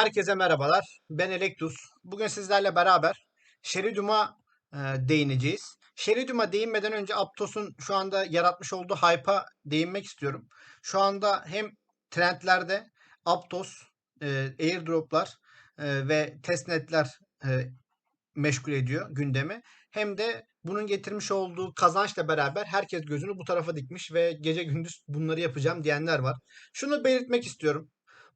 Herkese merhabalar. Ben Elektus. Bugün sizlerle beraber Sheridium'a e, değineceğiz. Sheridium'a değinmeden önce Aptos'un şu anda yaratmış olduğu hype'a değinmek istiyorum. Şu anda hem trendlerde Aptos, e, airdroplar e, ve testnetler e, meşgul ediyor gündemi. Hem de bunun getirmiş olduğu kazançla beraber herkes gözünü bu tarafa dikmiş ve gece gündüz bunları yapacağım diyenler var. Şunu belirtmek istiyorum.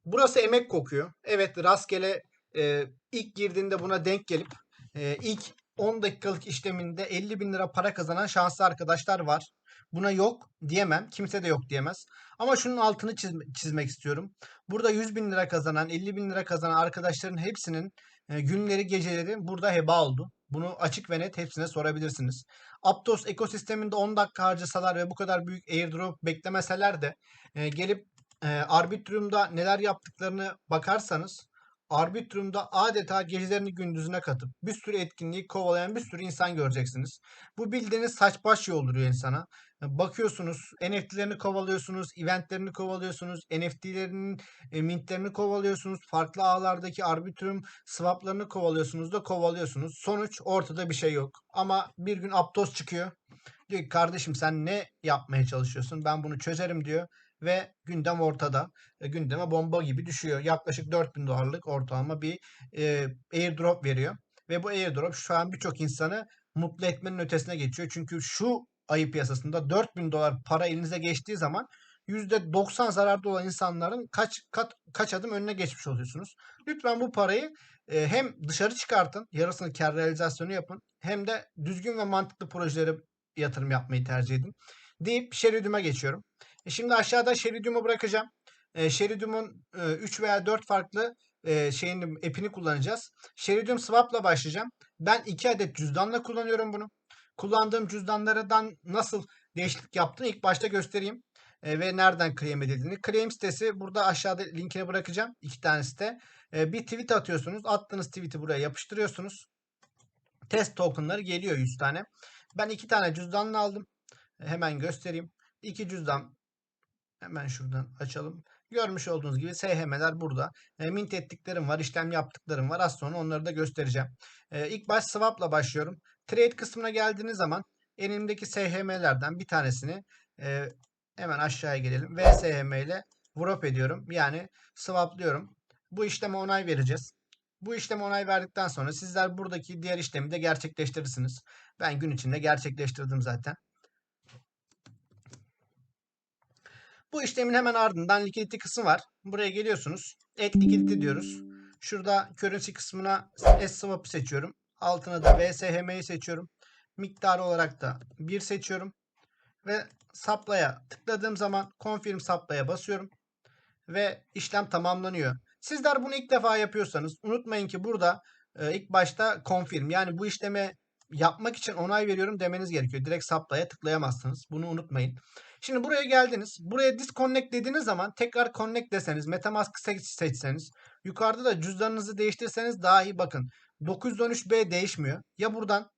Burası emek kokuyor. Evet rastgele e, ilk girdiğinde buna denk gelip e, ilk 10 dakikalık işleminde 50 bin lira para kazanan şanslı arkadaşlar var. Buna yok diyemem. Kimse de yok diyemez. Ama şunun altını çizme- çizmek istiyorum. Burada 100 bin lira kazanan, 50 bin lira kazanan arkadaşların hepsinin e, günleri, geceleri burada heba oldu. Bunu açık ve net hepsine sorabilirsiniz. Aptos ekosisteminde 10 dakika harcasalar ve bu kadar büyük airdrop beklemeseler de e, gelip e, Arbitrum'da neler yaptıklarını bakarsanız Arbitrum'da adeta gecelerini gündüzüne katıp bir sürü etkinliği kovalayan bir sürü insan göreceksiniz. Bu bildiğiniz saç baş yolduruyor insana. Bakıyorsunuz, NFT'lerini kovalıyorsunuz, eventlerini kovalıyorsunuz, NFT'lerinin e, mintlerini kovalıyorsunuz, farklı ağlardaki Arbitrum swaplarını kovalıyorsunuz da kovalıyorsunuz. Sonuç ortada bir şey yok. Ama bir gün Aptos çıkıyor. Diyor ki kardeşim sen ne yapmaya çalışıyorsun? Ben bunu çözerim diyor ve gündem ortada. E, gündeme bomba gibi düşüyor. Yaklaşık 4000 dolarlık ortalama bir e, airdrop veriyor. Ve bu airdrop şu an birçok insanı mutlu etmenin ötesine geçiyor. Çünkü şu ayı piyasasında 4000 dolar para elinize geçtiği zaman %90 zararda olan insanların kaç kat kaç adım önüne geçmiş oluyorsunuz. Lütfen bu parayı e, hem dışarı çıkartın, yarısını kar realizasyonu yapın hem de düzgün ve mantıklı projelere yatırım yapmayı tercih edin. Deyip Sheridium'a geçiyorum. E şimdi aşağıda Sheridium'u bırakacağım. E, Sheridium'un 3 veya 4 farklı e, şeyini, app'ini kullanacağız. Sheridium Swap'la başlayacağım. Ben 2 adet cüzdanla kullanıyorum bunu. Kullandığım cüzdanlardan nasıl değişiklik yaptığını ilk başta göstereyim. E, ve nereden claim edildiğini. Claim sitesi burada aşağıda linkini bırakacağım. iki tane site. E, bir tweet atıyorsunuz. Attığınız tweet'i buraya yapıştırıyorsunuz. Test tokenları geliyor 100 tane. Ben iki tane cüzdanla aldım. E, hemen göstereyim. İki cüzdan Hemen şuradan açalım. Görmüş olduğunuz gibi SHM'ler burada. E, mint ettiklerim var, işlem yaptıklarım var. Az sonra onları da göstereceğim. E, ilk baş swap'la başlıyorum. Trade kısmına geldiğiniz zaman elimdeki SHM'lerden bir tanesini e, hemen aşağıya gelelim. VSHM ile wrap ediyorum. Yani swaplıyorum. Bu işleme onay vereceğiz. Bu işleme onay verdikten sonra sizler buradaki diğer işlemi de gerçekleştirirsiniz. Ben gün içinde gerçekleştirdim zaten. Bu işlemin hemen ardından liquidity kısmı var. Buraya geliyorsunuz. Add liquidity diyoruz. Şurada currency kısmına S-swap'ı seçiyorum. Altına da VSHM'yi seçiyorum. Miktarı olarak da 1 seçiyorum. Ve supply'a tıkladığım zaman confirm supply'a basıyorum. Ve işlem tamamlanıyor. Sizler bunu ilk defa yapıyorsanız unutmayın ki burada e, ilk başta confirm yani bu işleme yapmak için onay veriyorum demeniz gerekiyor. Direkt supply'a tıklayamazsınız. Bunu unutmayın. Şimdi buraya geldiniz. Buraya disconnect dediğiniz zaman tekrar connect deseniz, Metamask'ı seç, seçseniz, yukarıda da cüzdanınızı değiştirseniz daha iyi bakın. 913B değişmiyor. Ya buradan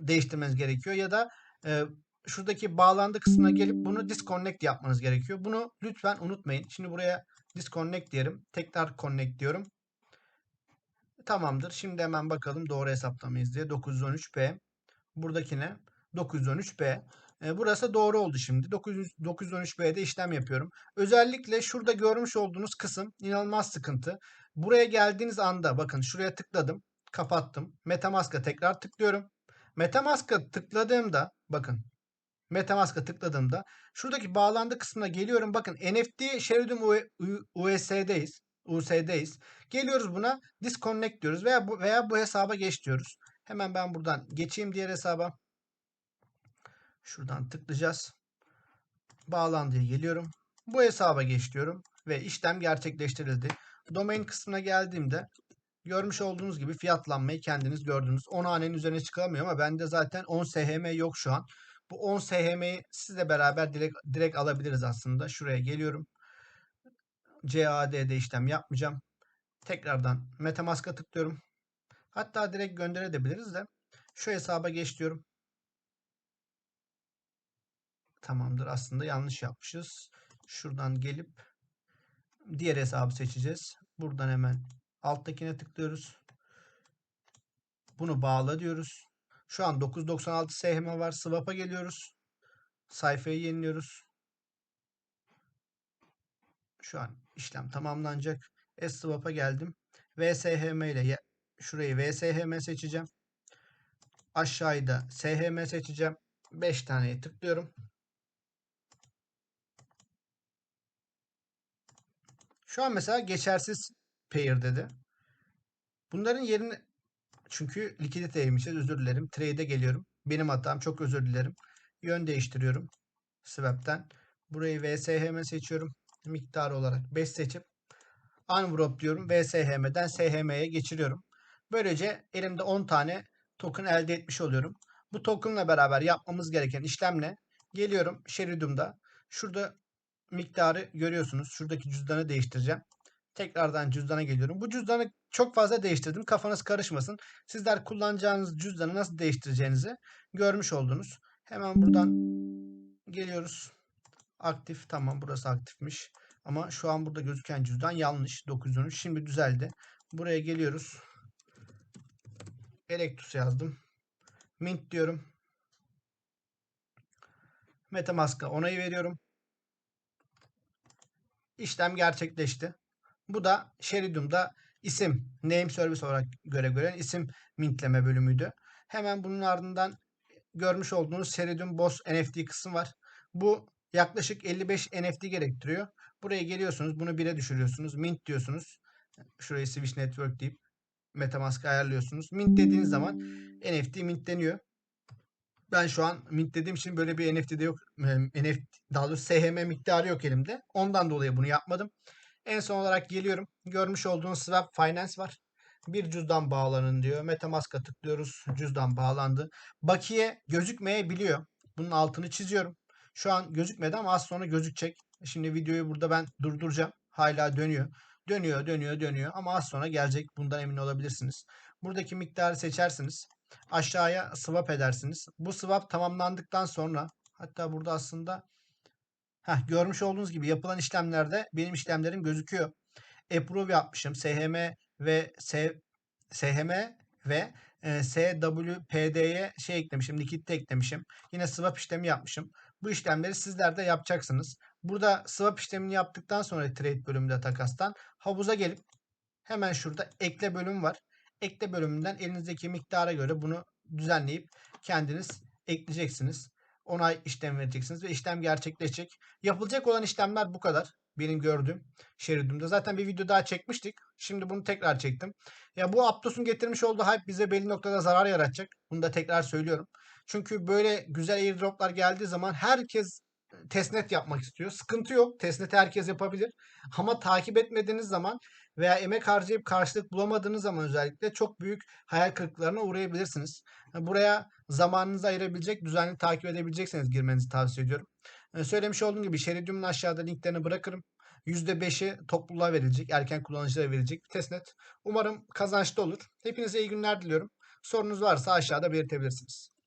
değiştirmeniz gerekiyor ya da e, şuradaki bağlandı kısmına gelip bunu disconnect yapmanız gerekiyor. Bunu lütfen unutmayın. Şimdi buraya disconnect diyelim. Tekrar connect diyorum. Tamamdır. Şimdi hemen bakalım doğru hesaplamayız diye. 913B. Buradakine 913B. E, burası doğru oldu şimdi. 900, 913B'de işlem yapıyorum. Özellikle şurada görmüş olduğunuz kısım inanılmaz sıkıntı. Buraya geldiğiniz anda bakın şuraya tıkladım. Kapattım. Metamask'a tekrar tıklıyorum. Metamask'a tıkladığımda bakın Metamask'a tıkladığımda şuradaki bağlandı kısmına geliyorum. Bakın NFT Sheridan USD'deyiz. USD'deyiz. Geliyoruz buna disconnect diyoruz veya bu, veya bu hesaba geç diyoruz. Hemen ben buradan geçeyim diğer hesaba. Şuradan tıklayacağız. Bağlandıya geliyorum. Bu hesaba geç diyorum ve işlem gerçekleştirildi. Domain kısmına geldiğimde görmüş olduğunuz gibi fiyatlanmayı kendiniz gördünüz. 10 hanenin üzerine çıkamıyor ama bende zaten 10 SHM yok şu an. Bu 10 SHM'yi sizle beraber direkt, direkt alabiliriz aslında. Şuraya geliyorum. CAD'de işlem yapmayacağım. Tekrardan Metamask'a tıklıyorum. Hatta direkt gönderebiliriz de. Şu hesaba geç diyorum. Tamamdır. Aslında yanlış yapmışız. Şuradan gelip diğer hesabı seçeceğiz. Buradan hemen Alttakine tıklıyoruz. Bunu bağla diyoruz. Şu an 996 SHM var. Swap'a geliyoruz. Sayfayı yeniliyoruz. Şu an işlem tamamlanacak. S-Swap'a geldim. VSHM ile şurayı VSHM seçeceğim. Aşağıda da SHM seçeceğim. 5 taneye tıklıyorum. Şu an mesela geçersiz pair dedi. Bunların yerini çünkü likiditeymişiz. Özür dilerim. Trade'e geliyorum. Benim hatam. Çok özür dilerim. Yön değiştiriyorum. Swap'ten. Burayı VSHM seçiyorum. Miktar olarak 5 seçip Unwrap diyorum. VSHM'den SHM'ye geçiriyorum. Böylece elimde 10 tane token elde etmiş oluyorum. Bu tokenla beraber yapmamız gereken işlemle geliyorum Sheridium'da. Şurada miktarı görüyorsunuz. Şuradaki cüzdanı değiştireceğim. Tekrardan cüzdana geliyorum. Bu cüzdanı çok fazla değiştirdim. Kafanız karışmasın. Sizler kullanacağınız cüzdanı nasıl değiştireceğinizi görmüş oldunuz. Hemen buradan geliyoruz. Aktif. Tamam burası aktifmiş. Ama şu an burada gözüken cüzdan yanlış. 913. Şimdi düzeldi. Buraya geliyoruz. Electus yazdım. Mint diyorum. Metamask'a onayı veriyorum. İşlem gerçekleşti. Bu da Sheridium'da isim, name service olarak görev gören isim mintleme bölümüydü. Hemen bunun ardından görmüş olduğunuz Sheridium Boss NFT kısmı var. Bu yaklaşık 55 NFT gerektiriyor. Buraya geliyorsunuz, bunu 1'e düşürüyorsunuz. Mint diyorsunuz. Şurayı Switch Network deyip Metamask'ı ayarlıyorsunuz. Mint dediğiniz zaman NFT mintleniyor. Ben şu an mint dediğim için böyle bir NFT'de yok. NFT, daha doğrusu SHM miktarı yok elimde. Ondan dolayı bunu yapmadım. En son olarak geliyorum. Görmüş olduğunuz Swap Finance var. Bir cüzdan bağlanın diyor. Metamask'a tıklıyoruz. Cüzdan bağlandı. Bakiye gözükmeyebiliyor. Bunun altını çiziyorum. Şu an gözükmedi ama az sonra gözükecek. Şimdi videoyu burada ben durduracağım. Hala dönüyor. Dönüyor, dönüyor, dönüyor ama az sonra gelecek. Bundan emin olabilirsiniz. Buradaki miktarı seçersiniz. Aşağıya swap edersiniz. Bu swap tamamlandıktan sonra hatta burada aslında heh, görmüş olduğunuz gibi yapılan işlemlerde benim işlemlerim gözüküyor. Approve yapmışım. SHM ve S, SHM ve e, SWPD'ye şey eklemişim. Likit eklemişim. Yine swap işlemi yapmışım. Bu işlemleri sizler de yapacaksınız. Burada swap işlemini yaptıktan sonra trade bölümünde takastan havuza gelip hemen şurada ekle bölüm var. Ekle bölümünden elinizdeki miktara göre bunu düzenleyip kendiniz ekleyeceksiniz. Onay işlem vereceksiniz ve işlem gerçekleşecek. Yapılacak olan işlemler bu kadar. Benim gördüğüm Sheridium'da. Zaten bir video daha çekmiştik. Şimdi bunu tekrar çektim. Ya bu Aptos'un getirmiş olduğu hype bize belli noktada zarar yaratacak. Bunu da tekrar söylüyorum. Çünkü böyle güzel airdroplar geldiği zaman herkes testnet yapmak istiyor. Sıkıntı yok. Testneti herkes yapabilir. Ama takip etmediğiniz zaman veya emek harcayıp karşılık bulamadığınız zaman özellikle çok büyük hayal kırıklarına uğrayabilirsiniz. Buraya zamanınızı ayırabilecek, düzenli takip edebilecekseniz girmenizi tavsiye ediyorum. Ee, Söylemiş olduğum gibi Sheridium'un aşağıda linklerini bırakırım. %5'i topluluğa verilecek, erken kullanıcılara verilecek bir testnet. Umarım kazançlı olur. Hepinize iyi günler diliyorum. Sorunuz varsa aşağıda belirtebilirsiniz.